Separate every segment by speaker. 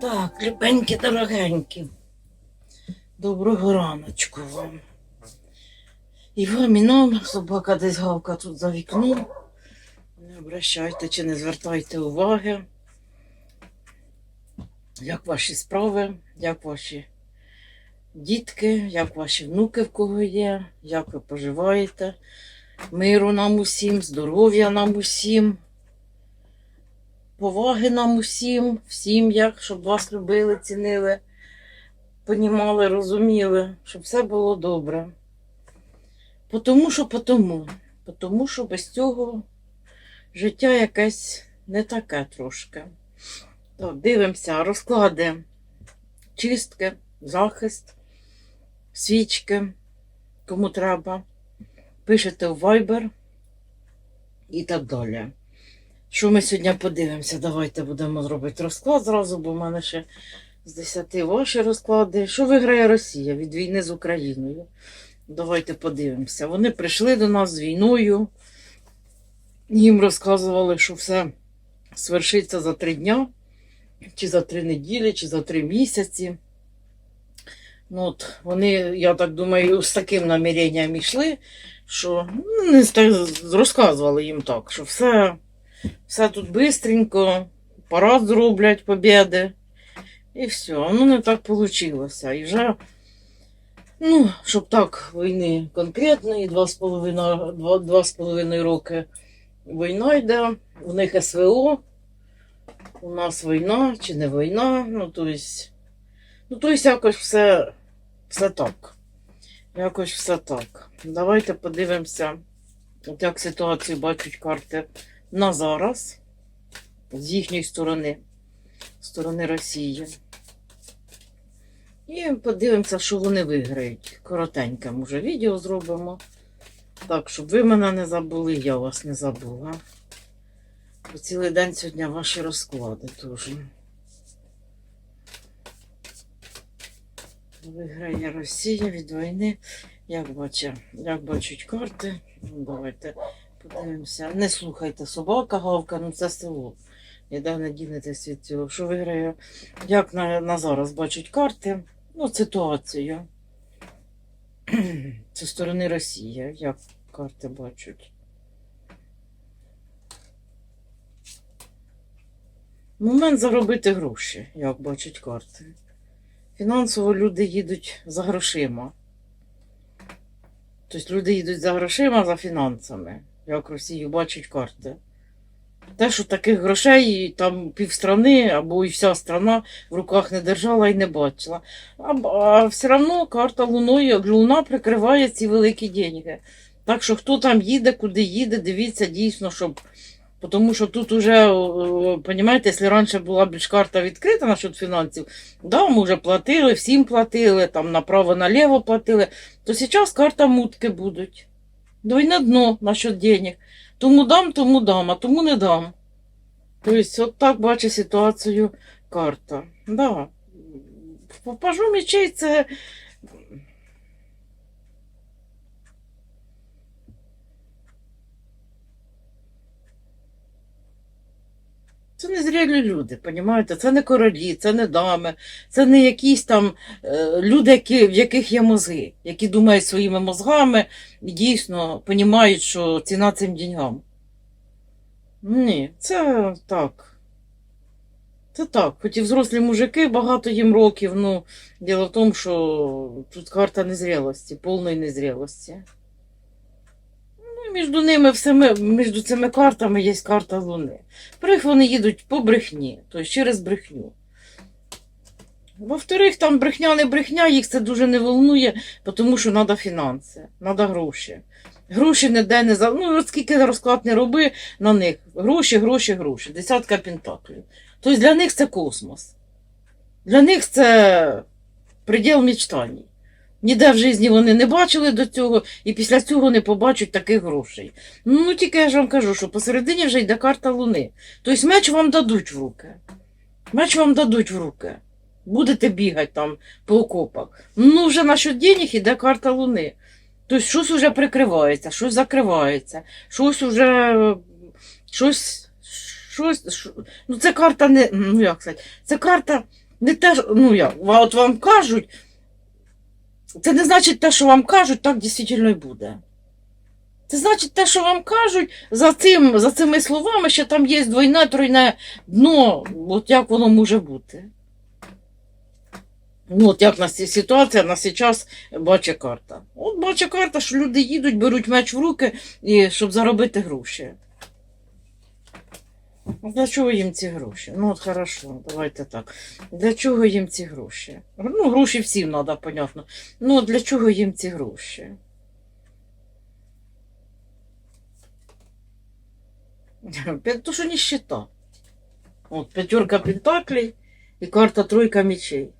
Speaker 1: Так, любенькі, дорогенькі. Доброго раночку вам. І вам, і нам собака десь гавка тут за вікном. Не обращайте чи не звертайте уваги. Як ваші справи, як ваші дітки, як ваші внуки в кого є, як ви поживаєте. Миру нам усім, здоров'я нам усім поваги нам усім, в сім'ях, щоб вас любили, цінили, понімали, розуміли, щоб все було добре. Потому що потому. Потому що без цього життя якесь не таке трошки. Так, дивимося, розклади, чистки, захист, свічки, кому треба. Пишете в Viber і так далі. Що ми сьогодні подивимося? Давайте будемо робити розклад зразу, бо в мене ще з 10 ваші розклади. Що виграє Росія від війни з Україною? Давайте подивимося. Вони прийшли до нас з війною. Їм розказували, що все свершиться за три дня, чи за три неділі, чи за три місяці. Ну, от вони, я так думаю, з таким наміренням йшли, що ну, не розказували їм так, що все. Все тут бистренько, парад зроблять побіди. І все. Ну не так вийшло. І вже, ну, щоб так, війни конкретної, два з половиною, два, два з половиною роки війна йде, у них СВО, у нас війна чи не війна, ну то есть, ну якось все, все так. Якось все так. Давайте подивимося, от як ситуацію бачать карти на зараз з їхньої сторони, сторони Росії. І подивимося, що вони виграють. Коротеньке, може, відео зробимо. Так, щоб ви мене не забули, я вас не забула. Бо цілий день сьогодні ваші розклади теж. Виграє Росія від війни. Як бачу, як бачать карти. Давайте Подивимося. Не слухайте собака, гавка, ну це село. Ніде не дінетесь від цього. Що виграє? Як на, на зараз бачать карти? Ну, ситуацію. Це сторони Росії, як карти бачать. Момент заробити гроші, як бачать карти. Фінансово люди їдуть за грошима. Тобто люди їдуть за грошима, за фінансами як Росію бачать карти. Те, що таких грошей там півстрани або і вся страна в руках не держала і не бачила. А, а все одно карта Луною, Луна прикриває ці великі деньги. Так що хто там їде, куди їде, дивіться дійсно, щоб. Тому що тут уже, розумієте, якщо раніше була більш карта відкрита насчет фінансів, да, ми вже платили, всім платили, там направо-наліво платили, то зараз карта мутки будуть. Двойне дно насчет денег. Тому дам, тому дам, а тому не дам. Тобто, от так бачить ситуацію карта. Да. Пажу мечей це. Це не зрілі люди, понімаєте? Це не королі, це не дами, це не якісь там е, люди, які, в яких є мозги, які думають своїми мозгами і дійсно розуміють, що ціна цим деньгам. Ні, це так. Це так. Хоч і взрослі мужики, багато їм років, ну, діло в тому, що тут карта незрілості, повної незрілості. Між ними всіми, між цими картами є карта Луни. Прих вони їдуть по брехні, тобто через брехню. Во-вторых, там брехня не брехня, їх це дуже не волнує, тому що треба фінанси, треба гроші. Гроші ніде не за. Ну, скільки розклад не роби на них. Гроші, гроші, гроші. Десятка пентаклів. Тобто для них це космос. Для них це приділ мечтань. Ніде в житті вони не бачили до цього і після цього не побачать таких грошей. Ну, тільки я ж вам кажу, що посередині вже йде карта Луни. Тобто меч вам дадуть в руки. Меч вам дадуть в руки. Будете бігати там по окопах. Ну, вже насчет денег іде карта Луни. Тобто щось вже прикривається, щось закривається, щось уже щось, щось, що- ну це карта не, ну як сказати, це карта Не те, ну як, от вам кажуть, це не значить те, що вам кажуть, так дійсно і буде. Це значить те, що вам кажуть, за, цим, за цими словами, що там є двойне, тройне дно, от як воно може бути. Ну, от як на сі- ситуація на зараз бачить карта. От бачить карта, що люди їдуть, беруть меч в руки, і, щоб заробити гроші. Для чого їм ці гроші? Ну, от хорошо, давайте так. Для чого їм ці гроші? Ну, гроші всім треба, понятно. Ну, для чого їм ці гроші? То, що ніщита. От п'ятерка пентаклей і карта тройка мечей.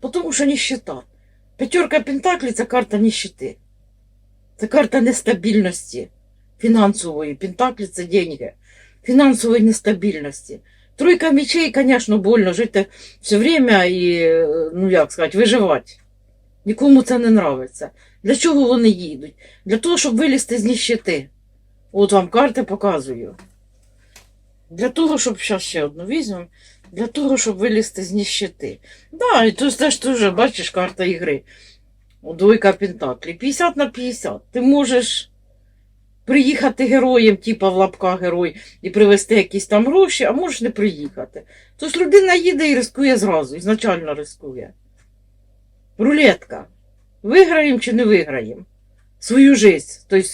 Speaker 1: Тому що ніщита. П'ятерка пентаклей це карта ніщити. Це карта нестабільності фінансової. Пентаклі це деньги. Фінансової нестабільності. Тройка мечей, звісно, больно жити все время і, е, ну як сказати, виживати. Нікому це не нравиться. Для чого вони їдуть? Для того, щоб вилізти з ніщити. От вам карти показую. Для того, щоб зараз ще одну візьмемо. Для того, щоб вилізти з ніщити. Да, і тут теж теж, бачиш, карта ігри. Двойка Пентаклі. 50 на 50. Ти можеш приїхати героєм, типа в лапках герой, і привезти якісь там гроші, а можеш не приїхати. Тож людина їде і рискує зразу, ізначально рискує. Рулетка. Виграємо чи не виграємо? Свою жизнь. Тобто,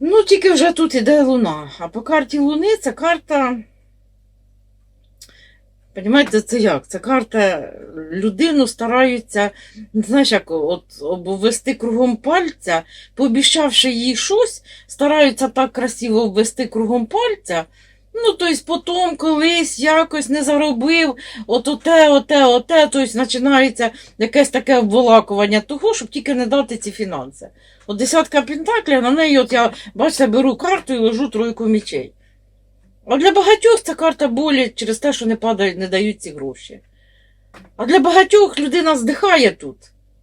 Speaker 1: ну, тільки вже тут іде луна. А по карті Луни це карта. Понимаєте, це як? Це карта людину стараються, знаєш, як от обвести кругом пальця, пообіщавши їй щось, стараються так красиво обвести кругом пальця. Ну, тобто, потім колись якось не заробив, от оте, оте, оте, тобто починається якесь таке обволакування того, щоб тільки не дати ці фінанси. От десятка пентаклів, на неї от я, бачите, беру карту і ложу тройку мічей. А для багатьох ця карта болі через те, що не падають, не дають ці гроші. А для багатьох людина здихає тут.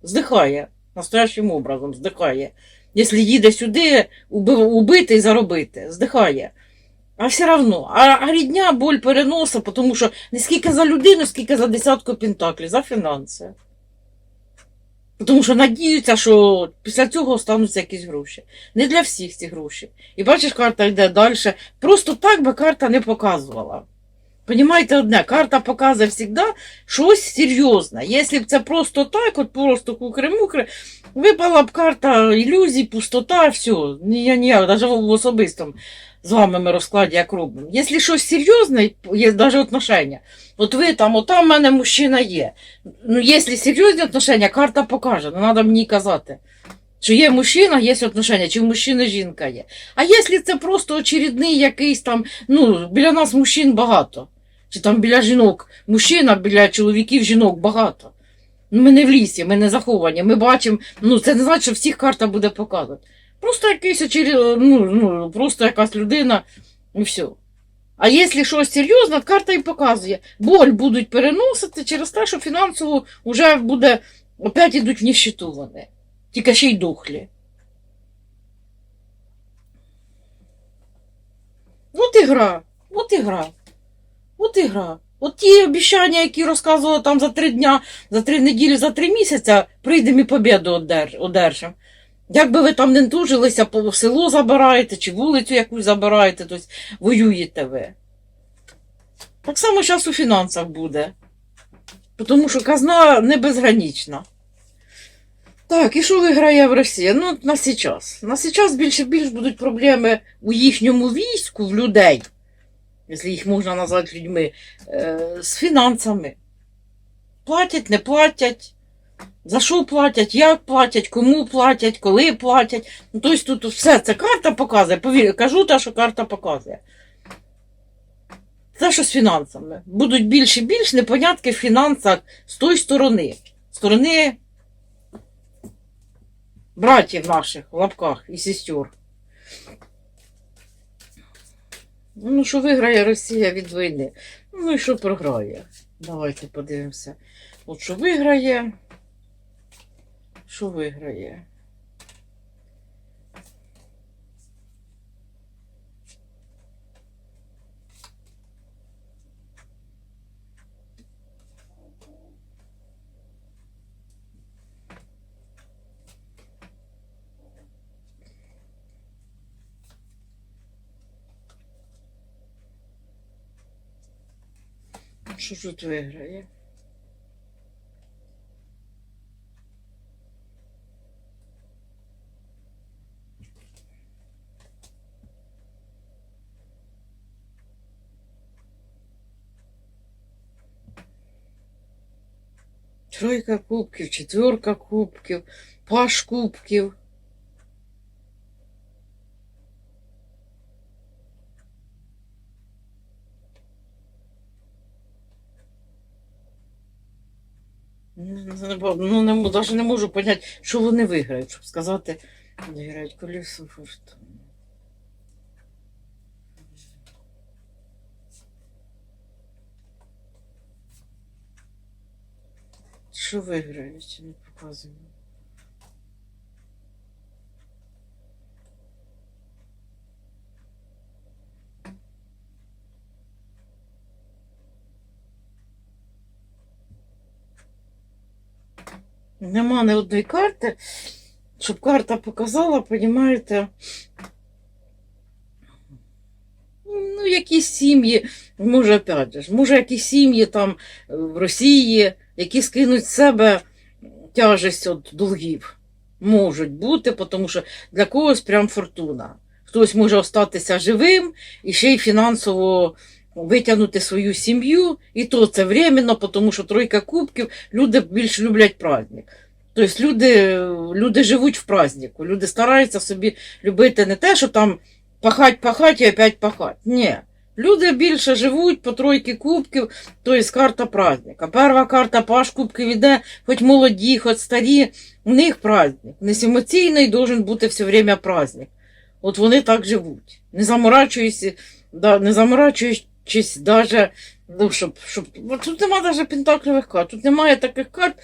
Speaker 1: Здихає. Настоящим образом здихає. Якщо їде сюди уби- убити і заробити, здихає. А все одно. А, рідня боль переноса, тому що не скільки за людину, скільки за десятку пентаклів, за фінанси. Тому що надіються, що після цього остануться якісь гроші. Не для всіх ці гроші. І бачиш, карта йде далі. Просто так би карта не показувала. Понімаєте одне, карта показує завжди щось серйозне. Якщо б це просто так, от просто кукри-мукри, випала б карта ілюзій, пустота, все. Ні, ніяк, навіть в особистому з вами ми розкладі як робимо. Якщо щось серйозне, є навіть отношення. От ви там, от там в мене мужчина є. Ну, якщо серйозні отношення, карта покаже, не треба мені казати. Чи є мужчина, є отношення, чи в мужчини жінка є. А якщо це просто очередний якийсь там, ну, біля нас мужчин багато. Чи там біля жінок мужчина, біля чоловіків жінок багато. Ну, Ми не в лісі, ми не заховані. Ми бачимо, ну це не значить, що всіх карта буде показувати. Просто якийсь очеред... ну, ну, просто якась людина і все. А якщо щось серйозне, карта і показує. Боль будуть переносити через те, що фінансово вже буде опять ідуть в ніщиту вони. Тільки ще й духлі. От і гра, от і гра, от і гра. От ті обіцяння, які розказували там за три дня, за три неділі, за три місяця, прийдемо і побіду одержимо. Як би ви там не тужилися, по село забираєте, чи вулицю якусь забираєте, тобто воюєте ви. Так само зараз у фінансах буде. Тому що казна не безгранічна. Так, і що виграє в Росії? Ну, на сейчас. На сейчас більше більш будуть проблеми у їхньому війську, в людей, якщо їх можна назвати людьми, е, з фінансами. Платять, не платять. За що платять, як платять, кому платять, коли платять. Ну, тобто тут все це карта показує. Повір, кажу те, що карта показує. Це що з фінансами. Будуть більш і більш непонятки в фінансах з тої сторони. Сторони братів наших в лапках і сестер. Ну, що виграє Росія від війни? Ну і що програє? Давайте подивимося. От що виграє. Що виграє? Що ж тут виграє? Тройка кубків, четверка кубків, паш кубків. Ну, не навіть не можу поняти, що вони виграють, щоб сказати, виграють колесо фортуни. Що виграють, не показую. Нема ні одної карти, щоб карта показала, понімаєте. Ну, якісь сім'ї, може, опять же, може, якісь сім'ї там в Росії, які скинуть з себе тяжесть від долгів. Можуть бути, тому що для когось прям фортуна. Хтось може остатися живим і ще й фінансово витягнути свою сім'ю, і то це временно, тому що тройка кубків люди більш люблять праздник. Тобто люди, люди живуть в празднику, люди стараються собі любити не те, що там пахать, пахать і опять пахать. Ні. Люди більше живуть по тройки кубків, тобто карта праздника. Перша карта паш кубків іде, хоч молоді, хоч старі, у них праздник. Несемоційний должен бути все время праздник. От вони так живуть. Не заморачуючись, да, не заморачуючись даже, ну, щоб, щоб, тут немає навіть пентаклевих карт, тут немає таких карт,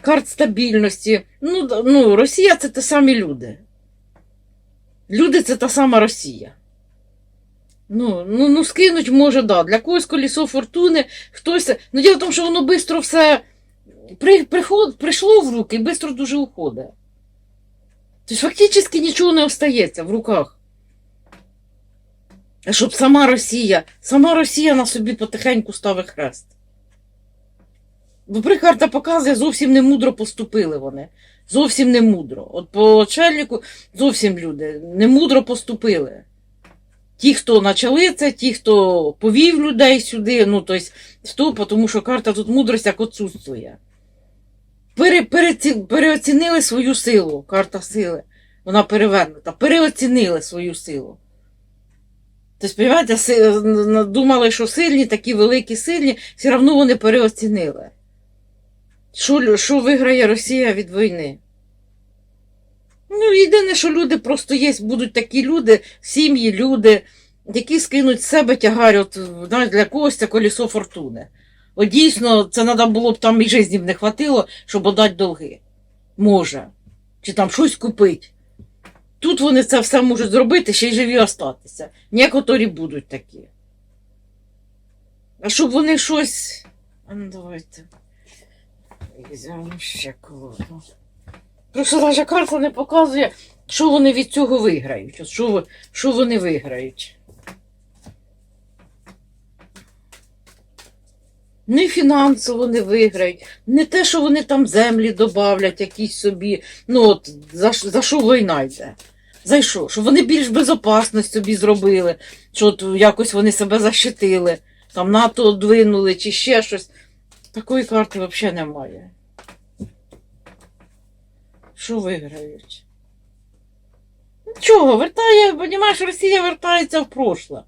Speaker 1: карт стабільності. Ну, ну, Росія це те самі люди. Люди це та сама Росія. Ну, ну, ну скинуть може, да. Для когось колесо фортуни, хтось. Ну, діло в тому, що воно швидко все при, приход, прийшло в руки і швидко дуже уходить. Тобто фактично нічого не остається в руках. Щоб сама Росія, сама Росія на собі потихеньку ставить хрест. Бо прикарта показує, зовсім не мудро поступили вони. Зовсім не мудро. От по Челіку зовсім люди не мудро поступили. Ті, хто почали це, ті, хто повів людей сюди, ну, тобто, хто, тому що карта тут мудрість як отсутствує. Пере, переці, переоцінили свою силу, карта сили. Вона перевернута. Переоцінили свою силу. Тобто, розумієте, думали, що сильні, такі великі сильні, все одно вони переоцінили. Що, що виграє Росія від війни? Ну, єдине, що люди просто є, будуть такі люди, сім'ї, люди, які скинуть з себе тягар, от, знаєш, для когось це колесо фортуни. От дійсно, це треба було б там і житті б не хватило, щоб отдати долги. Може. Чи там щось купити. Тут вони це все можуть зробити, ще й живі остатися. Некоторі будуть такі. А щоб вони щось. А ну давайте. Ще колоду. Просто навіть карта не показує, що вони від цього виграють. Що, що вони виграють. Не фінансово не виграють, не те, що вони там землі додавлять якісь собі. Ну от за, за що війна йде? За що? Щоб вони більш безопасність собі зробили, що от якось вони себе защитили, там НАТО двинули чи ще щось. Такої карти взагалі немає. Що виграють? Нічого, вертає, розумієш, Росія вертається в прошле.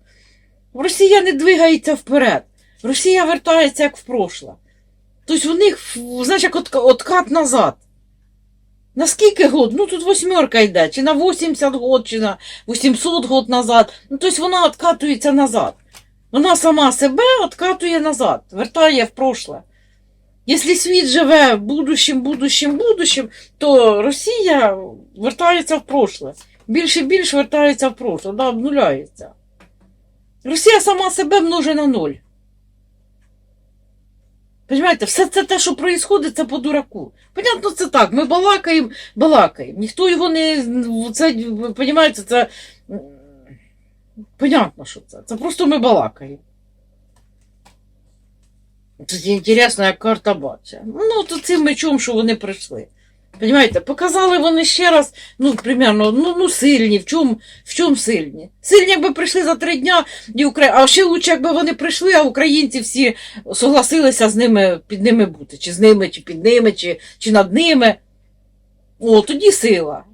Speaker 1: Росія не двигається вперед. Росія вертається як в прошле. Тобто у них, знаєш, як от, откат назад. На скільки год? Ну тут восьмерка йде, чи на 80 год, чи на 800 год назад. Ну, тобто вона откатується назад. Вона сама себе откатує назад, вертає в прошле. Якщо світ живе будущим, будущим, будущим, то Росія вертається в прошле. Більше і більше вертається в прошле, да, обнуляється. Росія сама себе множить на ноль. Понимаєте, все це те, що відбувається, це по дураку. Понятно, це так. Ми балакаємо, балакаємо. Ніхто його не. Це, понимаєте, це. Понятно, що це. Це просто ми балакаємо. Це інтересна як карта бачить. Ну, то цим мечом, що вони прийшли. Понимаєте, показали вони ще раз, ну, примерно, ну, ну сильні, в чому в чому сильні? Сильні, якби прийшли за три дня, і Укра... а ще лучше, якби вони прийшли, а українці всі согласилися з ними, під ними бути, чи з ними, чи під ними, чи, чи над ними. О, тоді сила.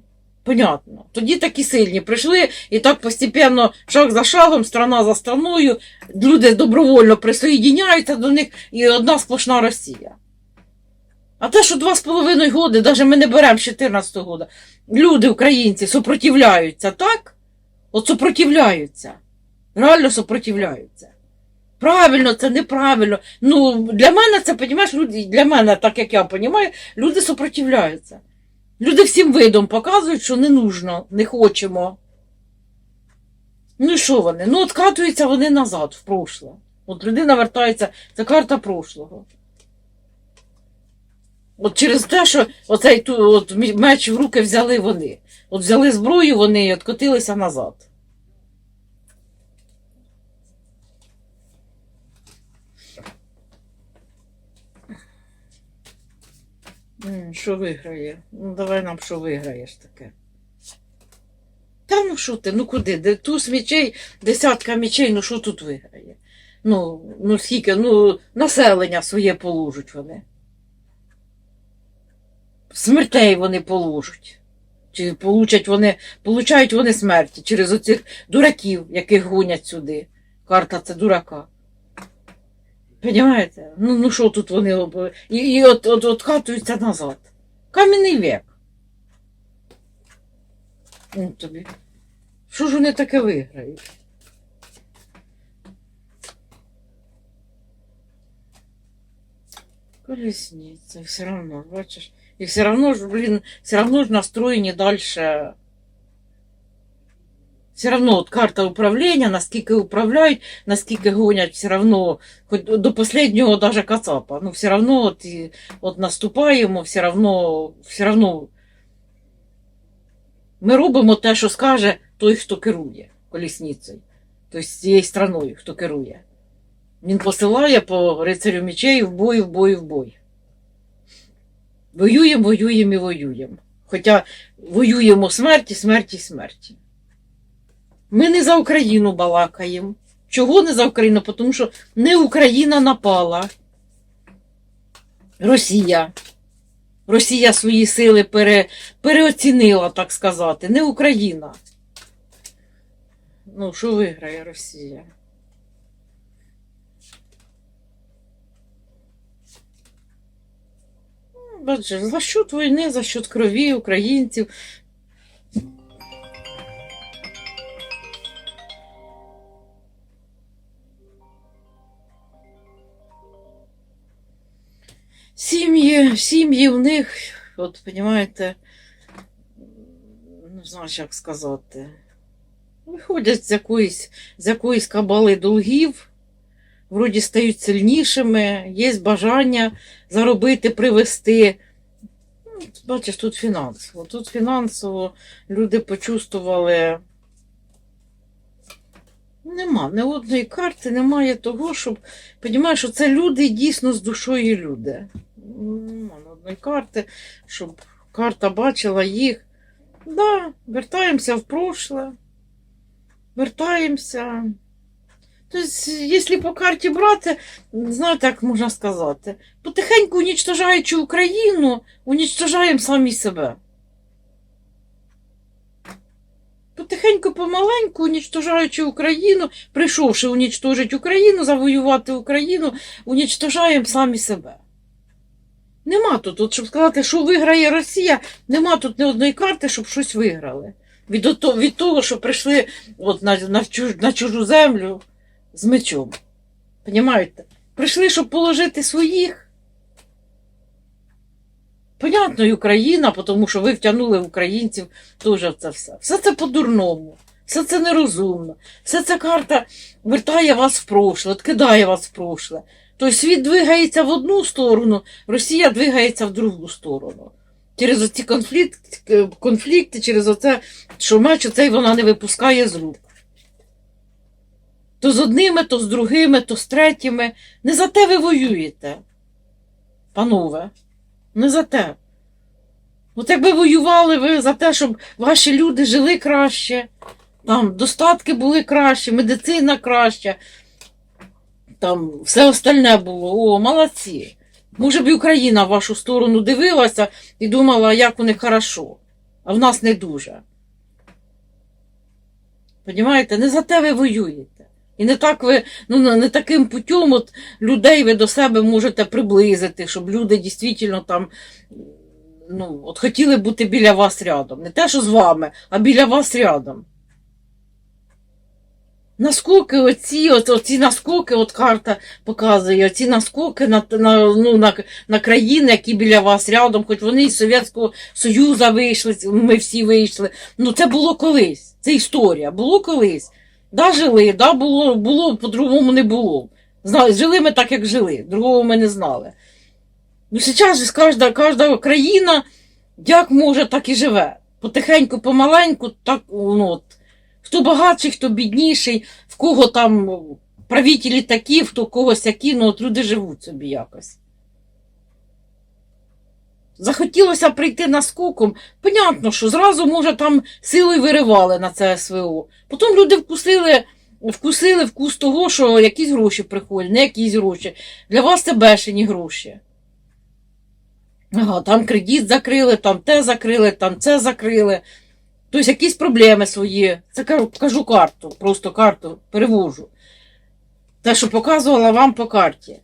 Speaker 1: Понятно. Тоді такі сильні прийшли, і так постепенно, шаг за шагом, страна за страною, люди добровольно присоєдиняються до них, і одна сплошна Росія. А те, що два з половиною годи, навіть ми не беремо з 14 года, люди, українці, супротивляються, так? От супротивляються. Реально супротивляються. Правильно, це неправильно. Ну, для мене це, розумієш, люди, для мене, так як я розумію, люди супротивляються. Люди всім видом показують, що не нужно, не хочемо. Ну і що вони? Ну, откатуються вони назад, в прошле. От людина вертається, це карта прошлого. От через те, що оцей ту, от, меч в руки взяли вони. От взяли зброю вони і откотилися назад. Що виграє? Ну, давай нам що виграєш таке. Та ну що ти, ну куди? Де туз мічей, десятка мічей, ну що тут виграє? Ну, ну скільки, ну, населення своє положуть вони. Смертей вони положать. Чи получать вони, получають вони смерті через оцих дураків, яких гонять сюди. Карта це дурака. Понимаєте? Ну, ну що тут вони об- і, і от, от, от катуються назад. Кам'яний век. Ну тобі. Що ж вони таке виграють? Колесница, и все равно, бачиш. И все равно ж, блин, все равно ж настроєні дальше. Все равно от карта управління, наскільки управляють, наскільки гонять, все равно, хоч до последнього даже кацапа. Ну, все равно от, от наступаємо, все равно, все равно ми робимо те, що скаже той, хто керує колісницею. Тобто цією страною, хто керує. Він посилає по рицарю мечей в бой, в бой, в бой. Воюємо, воюємо і воюємо. Хоча воюємо смерті, смерті, смерті. Ми не за Україну балакаємо. Чого не за Україну? Тому що не Україна напала. Росія. Росія свої сили пере, переоцінила, так сказати, не Україна. Ну, що виграє Росія? Бачиш, за счет війни, за счет крові українців. Сім'ї, сім'ї в них, от, розумієте, не знаю, як сказати. Виходять з якоїсь, з якоїсь кабали долгів, вроді стають сильнішими, є бажання заробити, привести. Ну, Бачиш, тут фінансово. Тут фінансово люди почувствували. Нема ні одної карти, немає того, щоб. Понімаєш, що це люди дійсно з душою люди. Нема ні одної карти, щоб карта бачила їх. Да, вертаємося в прошле. Вертаємося. Тобто, якщо по карті брати, знаєте, як можна сказати, потихеньку унічтожаючи Україну, унічтожаємо самі себе. Потихеньку, помаленьку, унічтожаючи Україну, прийшовши унічтожити Україну, завоювати Україну, унічтожаємо самі себе. Нема тут, от, щоб сказати, що виграє Росія, нема тут ні одної карти, щоб щось виграли. Від, від того, що прийшли от, на, на, чуж, на чужу землю з мечом. Понімаєте? Прийшли, щоб положити своїх. Понятно, і Україна, тому що ви втягнули українців теж в це все. Все це по-дурному, все це нерозумно, все ця карта вертає вас в прошле, кидає вас в прошле. Тобто світ двигається в одну сторону, Росія двигається в другу сторону. Через оці конфлікти, конфлікти через оце, що меч оцей вона не випускає з рук. То з одними, то з другими, то з третіми. Не за те ви воюєте, панове. Не за те. От якби воювали ви за те, щоб ваші люди жили краще, там достатки були кращі, медицина краща, там все остальне було. О, молодці. Може б і Україна в вашу сторону дивилася і думала, як у них хорошо, а в нас не дуже. Понімаєте, не за те ви воюєте. І не так ви, ну не таким путем от людей ви до себе можете приблизити, щоб люди дійсно там ну, от хотіли бути біля вас рядом. Не те, що з вами, а біля вас рядом. Наскоки оці, оці наскоки, от карта показує, оці наскоки на, на, ну, на, на країни, які біля вас рядом, хоч вони із Совєтського Союзу вийшли, ми всі вийшли. Ну це було колись. Це історія. Було колись. Да, жили, да, було, було, по-другому не було. Знали, жили ми так, як жили, другого ми не знали. Ну, зараз же кожна, кожна країна як може, так і живе. Потихеньку, помаленьку, так, ну, от, хто багатший, хто бідніший, в кого там правителі такі, хто когось які, ну от люди живуть собі якось. Захотілося прийти наскоком. Понятно, що зразу, може, там силою виривали на це СВО. Потім люди вкусили, вкусили вкус того, що якісь гроші приходять, не якісь гроші. Для вас це бешені гроші. Ага, там кредит закрили, там те закрили, там це закрили. Тобто якісь проблеми свої. Це кажу, кажу карту, просто карту перевожу. Те, що показувала вам по карті.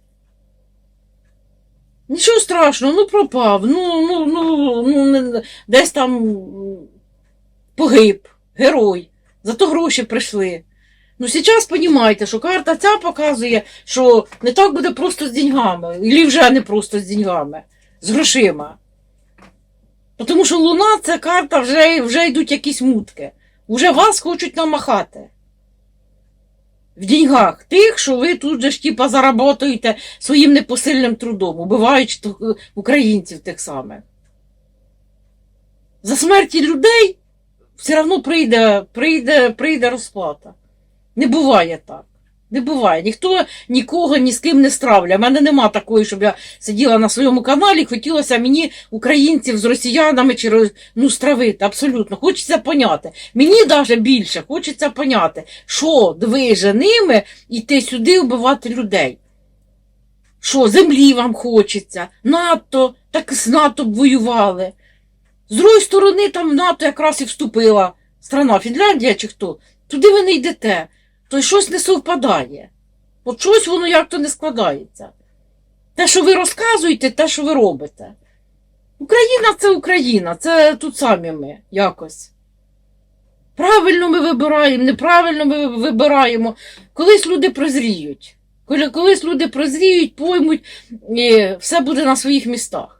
Speaker 1: Нічого страшного, ну пропав, ну, ну, ну, ну десь там погиб, герой. Зато гроші прийшли. Ну, зараз розумієте, що карта ця показує, що не так буде просто з деньгами, і вже не просто з деньгами, з грошима. Тому що Луна це карта, вже, вже йдуть якісь мутки. Уже вас хочуть намахати. В деньгах тих, що ви тут же ж типа заработаєте своїм непосильним трудом, убиваючи українців тих самих. За смерті людей все одно прийде, прийде, прийде розплата. Не буває так. Не буває. Ніхто нікого ні з ким не стравлює. У мене нема такої, щоб я сиділа на своєму каналі, хотілося мені українців з росіянами чи ну, стравити. Абсолютно. Хочеться поняти. Мені навіть більше хочеться поняти, що ви же ними йти сюди вбивати людей. Що, землі вам хочеться, НАТО, так з НАТО б воювали. З другої сторони, там в НАТО якраз і вступила страна Фінляндія чи хто. Туди ви не йдете, то й щось не совпадає. От щось воно як то не складається. Те, що ви розказуєте, те, що ви робите. Україна це Україна, це тут самі ми якось. Правильно ми вибираємо, неправильно ми вибираємо. Колись люди прозріють. Колись люди прозріють, поймуть, і все буде на своїх містах.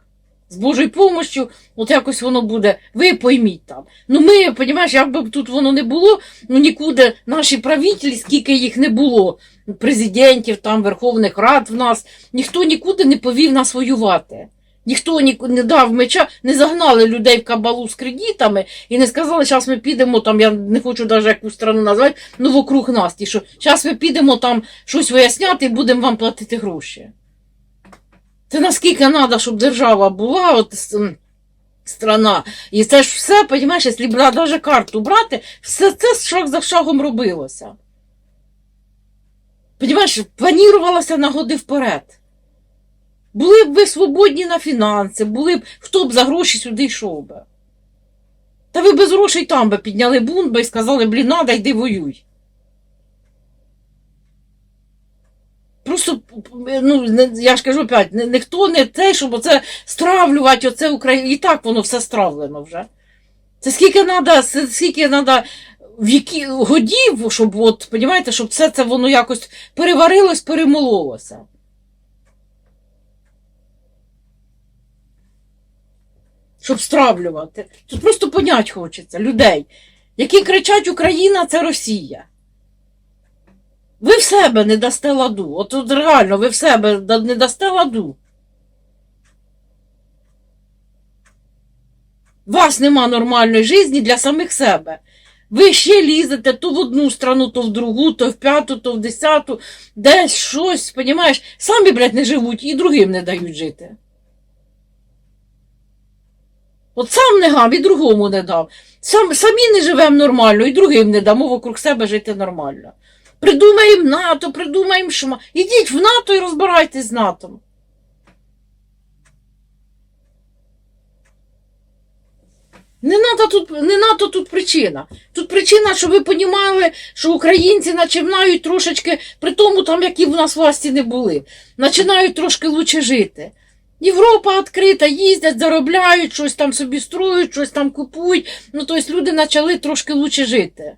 Speaker 1: З Божою допомогою, от якось воно буде. Ви пойміть там. Ну ми, розумієш, як би тут воно не було, ну нікуди наші правителі, скільки їх не було, президентів, там, Верховних Рад в нас, ніхто нікуди не повів нас воювати. Ніхто ні, не дав меча, не загнали людей в кабалу з кредитами і не сказали, зараз ми підемо там, я не хочу навіть яку страну назвати, ну вокруг нас. І що зараз ми підемо там щось виясняти і будемо вам платити гроші. Це наскільки треба, щоб держава була, от страна. І це ж все, розумієш, якщо навіть карту брати, все це шаг за шагом робилося. Понімаєш, планувалося на годи вперед. Були б ви свободні на фінанси, були б, хто б за гроші сюди йшов би. Та ви без грошей там би підняли бунт би і сказали, блін, надо, йди воюй. Просто, ну, я ж кажу опять, ніхто не те, щоб оце стравлювати, оце Україну. І так воно все стравлено вже. Це скільки треба, скільки треба в які годів, щоб, от, понімаєте, щоб все це воно якось переварилось, перемололося. Щоб стравлювати. Тут просто понять хочеться людей, які кричать Україна це Росія. Ви в себе не дасте ладу. От, от реально, ви в себе не дасте ладу. У вас нема нормальної житті для самих себе. Ви ще лізете то в одну страну, то в другу, то в п'яту, то в десяту, десь щось, понімаєш? Самі, блядь, не живуть і другим не дають жити. От сам не гав і другому не дав. Сам, самі не живемо нормально, і другим не дамо вокруг себе жити нормально. Придумаємо НАТО, придумаємо шма. Ідіть в НАТО і розбирайтесь з НАТО. Не НАТО тут, не НАТО тут причина. Тут причина, щоб ви понімали, що українці починають трошечки, при тому, там, які в нас власті не були, починають трошки лучше жити. Європа відкрита, їздять, заробляють, щось там собі строють, щось там купують. Ну, тобто люди почали трошки лучше жити.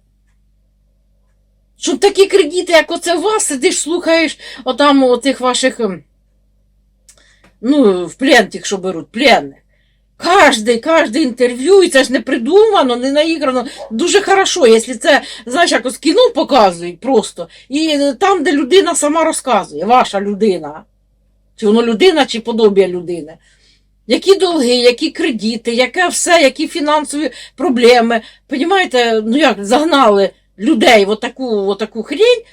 Speaker 1: Щоб такі кредити, як оце у вас, сидиш, слухаєш отам оцих ваших, ем, ну, в плен тих, що беруть, пленних. Кожне, кожне інтерв'ю, і це ж не придумано, не наіграно. Дуже хорошо, якщо це, знаєш, якось кіно показують просто. І е, там, де людина сама розказує, ваша людина. Чи воно людина, чи подобія людини. Які долги, які кредити, яке все, які фінансові проблеми. Понімаєте, ну як загнали людей в отаку, в отаку хрінь,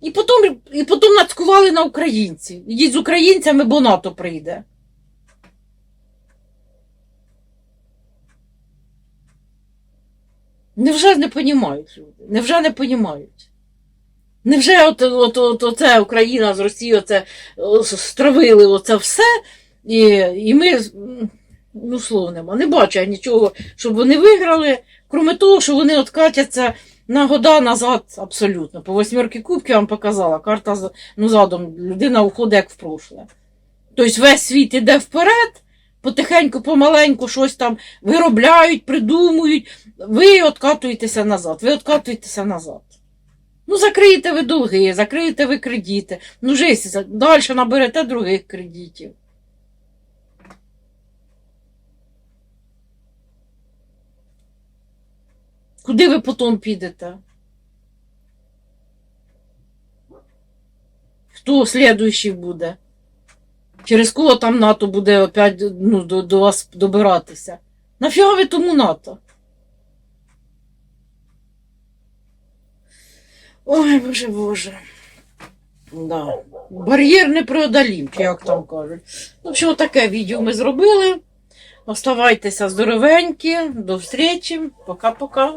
Speaker 1: і потім, і потім нацькували на українців. Ідіть з українцями, бо НАТО прийде. Невже не понімають люди? Невже не понімають? Невже от, от, от, оце Україна з Росією оце, стравили оце все, і, і ми, ну, слов нема, не бачу нічого, щоб вони виграли, крім того, що вони откатяться на года назад абсолютно. По восьмерки кубків вам показала, карта ну, задом, людина уходить як в прошле. Тобто весь світ іде вперед, потихеньку, помаленьку щось там виробляють, придумують, ви откатуєтеся назад, ви откатуєтеся назад. Ну, закриєте ви долги, закриєте ви кредити. Ну, жесть, далі наберете других кредитів. Куди ви потім підете? Хто слідуючий буде? Через кого там НАТО буде опять ну, до, до вас добиратися? Нафіга ви тому НАТО? Ой, боже боже. Да. Бар'єр не як там кажуть. Ну, що таке відео ми зробили. Оставайтеся здоровенькі. До зустрічі. Пока-пока.